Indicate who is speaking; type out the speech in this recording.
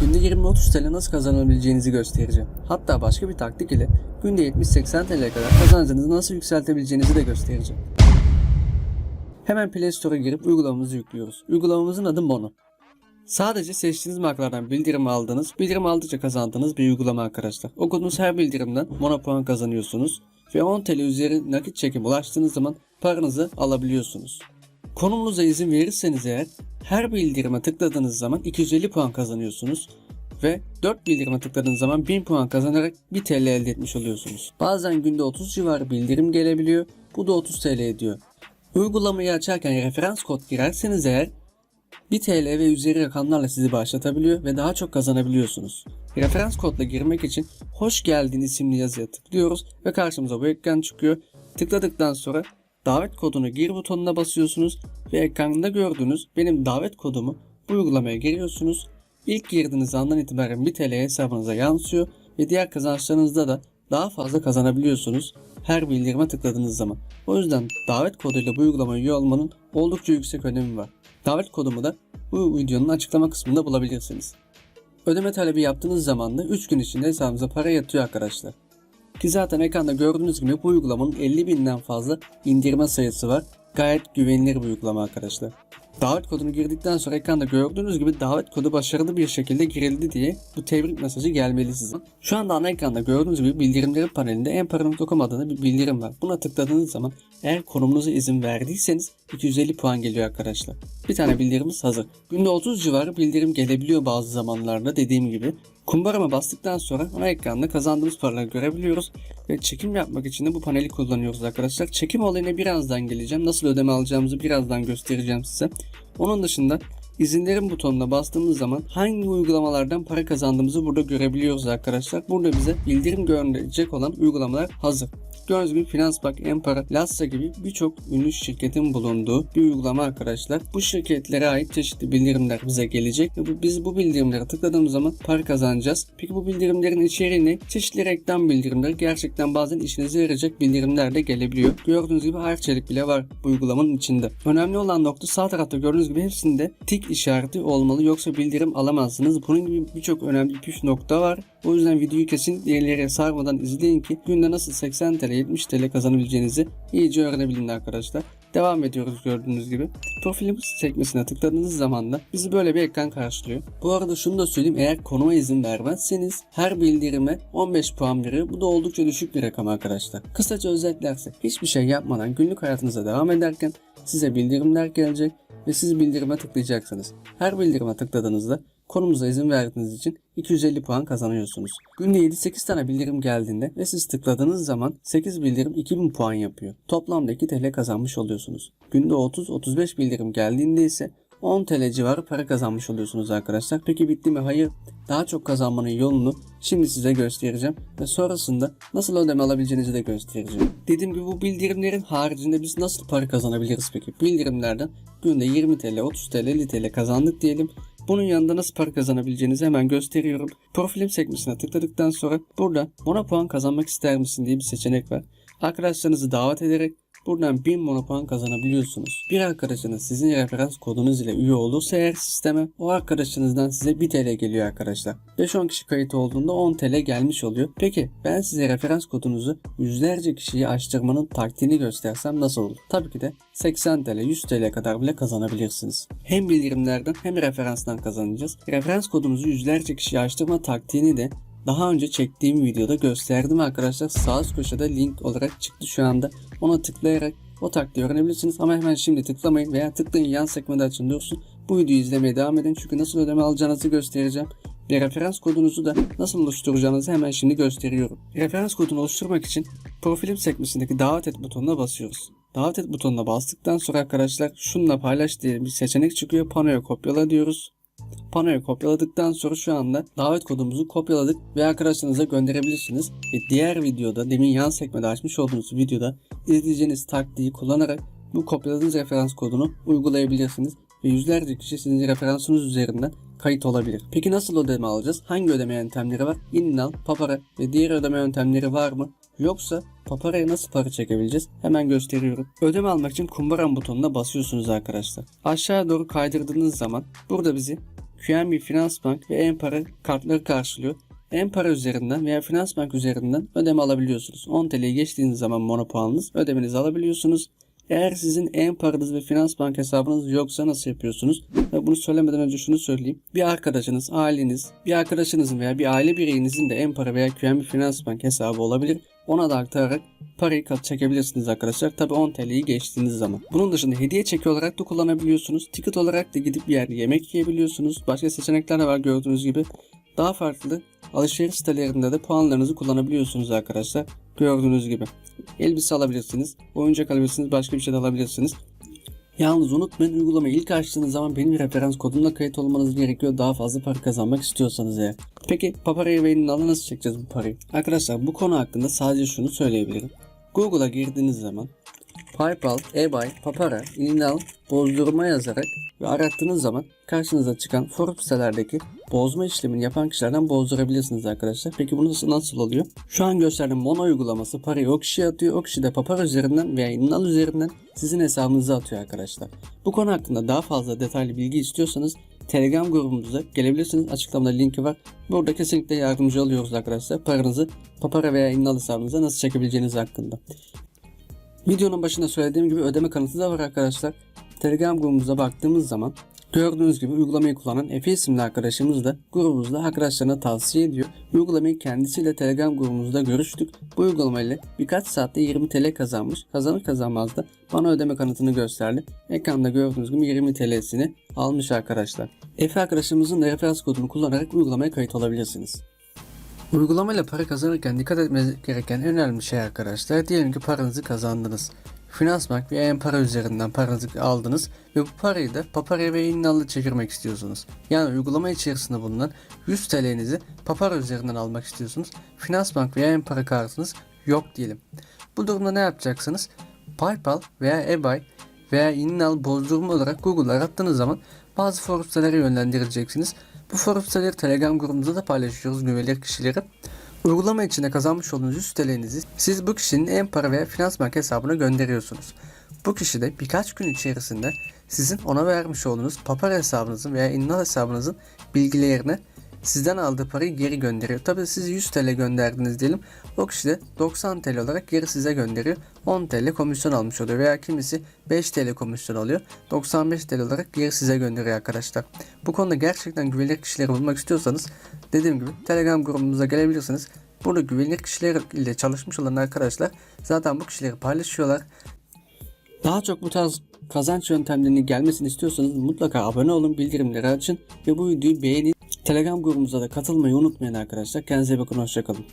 Speaker 1: günde 20-30 TL nasıl kazanabileceğinizi göstereceğim. Hatta başka bir taktik ile günde 70-80 TL'ye kadar kazancınızı nasıl yükseltebileceğinizi de göstereceğim. Hemen Play Store'a girip uygulamamızı yüklüyoruz. Uygulamamızın adı Mono. Sadece seçtiğiniz markalardan bildirim aldığınız, bildirim aldıkça kazandığınız bir uygulama arkadaşlar. Okuduğunuz her bildirimden Mono puan kazanıyorsunuz ve 10 TL üzeri nakit çekim ulaştığınız zaman paranızı alabiliyorsunuz. Konumunuza izin verirseniz eğer her bildirime tıkladığınız zaman 250 puan kazanıyorsunuz ve 4 bildirime tıkladığınız zaman 1000 puan kazanarak 1 TL elde etmiş oluyorsunuz. Bazen günde 30 civarı bildirim gelebiliyor. Bu da 30 TL ediyor. Uygulamayı açarken referans kod girerseniz eğer 1 TL ve üzeri rakamlarla sizi başlatabiliyor ve daha çok kazanabiliyorsunuz. Referans kodla girmek için hoş geldin isimli yazıya tıklıyoruz ve karşımıza bu ekran çıkıyor. Tıkladıktan sonra davet kodunu gir butonuna basıyorsunuz ve ekranda gördüğünüz benim davet kodumu bu uygulamaya giriyorsunuz. İlk girdiğiniz andan itibaren 1 TL hesabınıza yansıyor ve diğer kazançlarınızda da daha fazla kazanabiliyorsunuz her bildirime tıkladığınız zaman. O yüzden davet koduyla bu uygulamaya üye olmanın oldukça yüksek önemi var. Davet kodumu da bu videonun açıklama kısmında bulabilirsiniz. Ödeme talebi yaptığınız zaman da 3 gün içinde hesabınıza para yatıyor arkadaşlar. Ki zaten ekranda gördüğünüz gibi bu uygulamanın 50 binden fazla indirme sayısı var. Gayet güvenilir bir uygulama arkadaşlar. Davet kodunu girdikten sonra ekranda gördüğünüz gibi davet kodu başarılı bir şekilde girildi diye bu tebrik mesajı gelmeli size. Şu anda ana ekranda gördüğünüz gibi bildirimleri panelinde enpara.com adında bir bildirim var. Buna tıkladığınız zaman eğer konumunuza izin verdiyseniz 250 puan geliyor arkadaşlar. Bir tane bildirimimiz hazır. Günde 30 civarı bildirim gelebiliyor bazı zamanlarda dediğim gibi. Kumbarama bastıktan sonra ana ekranda kazandığımız paraları görebiliyoruz ve çekim yapmak için de bu paneli kullanıyoruz arkadaşlar. Çekim olayına birazdan geleceğim. Nasıl ödeme alacağımızı birazdan göstereceğim size. Onun dışında izinlerin butonuna bastığımız zaman hangi uygulamalardan para kazandığımızı burada görebiliyoruz arkadaşlar. Burada bize bildirim gönderecek olan uygulamalar hazır. Gördüğünüz gibi Finansbank, Empara, Lassa gibi birçok ünlü şirketin bulunduğu bir uygulama arkadaşlar. Bu şirketlere ait çeşitli bildirimler bize gelecek ve biz bu bildirimlere tıkladığımız zaman para kazanacağız. Peki bu bildirimlerin içeriği ne? Çeşitli reklam bildirimleri gerçekten bazen işinize yarayacak bildirimler de gelebiliyor. Gördüğünüz gibi harçelik bile var bu uygulamanın içinde. Önemli olan nokta sağ tarafta gördüğünüz gibi hepsinde tik işareti olmalı yoksa bildirim alamazsınız. Bunun gibi birçok önemli püf nokta var. O yüzden videoyu kesin ileri sarmadan izleyin ki günde nasıl 80 TL 70 TL kazanabileceğinizi iyice öğrenebilin arkadaşlar. Devam ediyoruz gördüğünüz gibi. Profilimiz sekmesine tıkladığınız zaman da bizi böyle bir ekran karşılıyor. Bu arada şunu da söyleyeyim eğer konuma izin vermezseniz her bildirime 15 puan veriyor. Bu da oldukça düşük bir rakam arkadaşlar. Kısaca özetlersek hiçbir şey yapmadan günlük hayatınıza devam ederken size bildirimler gelecek ve siz bildirime tıklayacaksınız. Her bildirime tıkladığınızda konumuza izin verdiğiniz için 250 puan kazanıyorsunuz. Günde 7-8 tane bildirim geldiğinde ve siz tıkladığınız zaman 8 bildirim 2000 puan yapıyor. Toplamda 2 TL kazanmış oluyorsunuz. Günde 30-35 bildirim geldiğinde ise 10 TL civarı para kazanmış oluyorsunuz arkadaşlar. Peki bitti mi? Hayır. Daha çok kazanmanın yolunu şimdi size göstereceğim ve sonrasında nasıl ödeme alabileceğinizi de göstereceğim. Dediğim gibi bu bildirimlerin haricinde biz nasıl para kazanabiliriz peki? Bildirimlerden günde 20 TL, 30 TL, 50 TL kazandık diyelim. Bunun yanında nasıl para kazanabileceğinizi hemen gösteriyorum. Profilim sekmesine tıkladıktan sonra burada Mono puan kazanmak ister misin diye bir seçenek var. Arkadaşlarınızı davet ederek buradan 1000 Mono puan kazanabiliyorsunuz. Bir arkadaşınız sizin referans kodunuz ile üye olursa eğer sisteme o arkadaşınızdan size 1 TL geliyor arkadaşlar. 5-10 kişi kayıt olduğunda 10 TL gelmiş oluyor. Peki ben size referans kodunuzu yüzlerce kişiyi açtırmanın taktiğini göstersem nasıl olur? Tabii ki de 80 TL, 100 TL kadar bile kazanabilirsiniz. Hem bildirimlerden hem referanstan kazanacağız. Referans kodumuzu yüzlerce kişiye açtırma taktiğini de daha önce çektiğim videoda gösterdim arkadaşlar. Sağ üst köşede link olarak çıktı şu anda. Ona tıklayarak o taktiği öğrenebilirsiniz ama hemen şimdi tıklamayın veya tıklayın yan sekmede açın dursun. Bu videoyu izlemeye devam edin çünkü nasıl ödeme alacağınızı göstereceğim. Ve referans kodunuzu da nasıl oluşturacağınızı hemen şimdi gösteriyorum. Referans kodunu oluşturmak için profilim sekmesindeki davet et butonuna basıyoruz. Davet et butonuna bastıktan sonra arkadaşlar şununla paylaş diye bir seçenek çıkıyor. Panoya kopyala diyoruz. Panoya kopyaladıktan sonra şu anda davet kodumuzu kopyaladık ve arkadaşlarınıza gönderebilirsiniz. Ve diğer videoda demin yan sekmede açmış olduğunuz videoda izleyeceğiniz taktiği kullanarak bu kopyaladığınız referans kodunu uygulayabilirsiniz. Ve yüzlerce kişi sizin referansınız üzerinden kayıt olabilir. Peki nasıl ödeme alacağız? Hangi ödeme yöntemleri var? Innal, Papara ve diğer ödeme yöntemleri var mı? Yoksa Papara'ya nasıl para çekebileceğiz? Hemen gösteriyorum. Ödeme almak için kumbaram butonuna basıyorsunuz arkadaşlar. Aşağı doğru kaydırdığınız zaman burada bizi QNB Finans Bank ve Empara kartları karşılıyor. Empara üzerinden veya Finans Bank üzerinden ödeme alabiliyorsunuz. 10 TL'yi geçtiğiniz zaman monopuanınız ödemenizi alabiliyorsunuz. Eğer sizin Empara'nız ve Finans Bank hesabınız yoksa nasıl yapıyorsunuz? Ve bunu söylemeden önce şunu söyleyeyim. Bir arkadaşınız, aileniz, bir arkadaşınızın veya bir aile bireyinizin de Empara veya QNB Finans Bank hesabı olabilir. Ona da aktararak parayı kat çekebilirsiniz arkadaşlar. Tabi 10 TL'yi geçtiğiniz zaman. Bunun dışında hediye çeki olarak da kullanabiliyorsunuz. Ticket olarak da gidip bir yerde yemek yiyebiliyorsunuz. Başka seçenekler de var gördüğünüz gibi. Daha farklı alışveriş sitelerinde de puanlarınızı kullanabiliyorsunuz arkadaşlar. Gördüğünüz gibi. Elbise alabilirsiniz, oyuncak alabilirsiniz, başka bir şey de alabilirsiniz. Yalnız unutmayın uygulamayı ilk açtığınız zaman benim referans kodumla kayıt olmanız gerekiyor daha fazla para kazanmak istiyorsanız eğer. Peki Papara'yı ve Elinal'ı nasıl çekeceğiz bu parayı? Arkadaşlar bu konu hakkında sadece şunu söyleyebilirim. Google'a girdiğiniz zaman PayPal, eBay, Papara, Inal, bozdurma yazarak ve arattığınız zaman karşınıza çıkan forum sitelerdeki bozma işlemini yapan kişilerden bozdurabilirsiniz arkadaşlar. Peki bu nasıl, nasıl oluyor? Şu an gösterdiğim Mono uygulaması parayı o kişiye atıyor. O kişi de Papara üzerinden veya Inal üzerinden sizin hesabınıza atıyor arkadaşlar. Bu konu hakkında daha fazla detaylı bilgi istiyorsanız Telegram grubumuza gelebilirsiniz. Açıklamada linki var. Burada kesinlikle yardımcı oluyoruz arkadaşlar. Paranızı Papara veya Inal hesabınıza nasıl çekebileceğiniz hakkında. Videonun başında söylediğim gibi ödeme kanıtı da var arkadaşlar. Telegram grubumuza baktığımız zaman gördüğünüz gibi uygulamayı kullanan Efe isimli arkadaşımız da grubumuzda arkadaşlarına tavsiye ediyor. Uygulamayı kendisiyle Telegram grubumuzda görüştük. Bu uygulamayla birkaç saatte 20 TL kazanmış. Kazanır kazanmaz da bana ödeme kanıtını gösterdi. Ekranda gördüğünüz gibi 20 TL'sini almış arkadaşlar. Efe arkadaşımızın da referans kodunu kullanarak uygulamaya kayıt olabilirsiniz. Uygulamayla para kazanırken dikkat etmeniz gereken en önemli şey arkadaşlar. Diyelim ki paranızı kazandınız. Finansbank veya para üzerinden paranızı aldınız ve bu parayı da Papara ve Innal'la çevirmek istiyorsunuz. Yani uygulama içerisinde bulunan 100 TL'nizi Papara üzerinden almak istiyorsunuz. Finansbank veya para kartınız yok diyelim. Bu durumda ne yapacaksınız? PayPal veya eBay veya Innal bozdurma olarak Google'a arattığınız zaman bazı forum sitelere yönlendireceksiniz. Bu forum siteleri Telegram grubumuzda da paylaşıyoruz güvenilir kişileri. Uygulama içinde kazanmış olduğunuz 100 TL'nizi siz bu kişinin en para veya finans bank hesabına gönderiyorsunuz. Bu kişi de birkaç gün içerisinde sizin ona vermiş olduğunuz papara hesabınızın veya innal hesabınızın bilgilerini sizden aldığı parayı geri gönderiyor. Tabi siz 100 TL gönderdiniz diyelim. O kişi de 90 TL olarak geri size gönderiyor. 10 TL komisyon almış oluyor veya kimisi 5 TL komisyon alıyor. 95 TL olarak geri size gönderiyor arkadaşlar. Bu konuda gerçekten güvenilir kişileri bulmak istiyorsanız dediğim gibi Telegram grubumuza gelebilirsiniz. Burada güvenilir kişiler ile çalışmış olan arkadaşlar zaten bu kişileri paylaşıyorlar. Daha çok bu tarz kazanç yöntemlerinin gelmesini istiyorsanız mutlaka abone olun, bildirimleri açın ve bu videoyu beğenin. Telegram grubumuza da katılmayı unutmayın arkadaşlar. Kendinize bakın, hoşçakalın.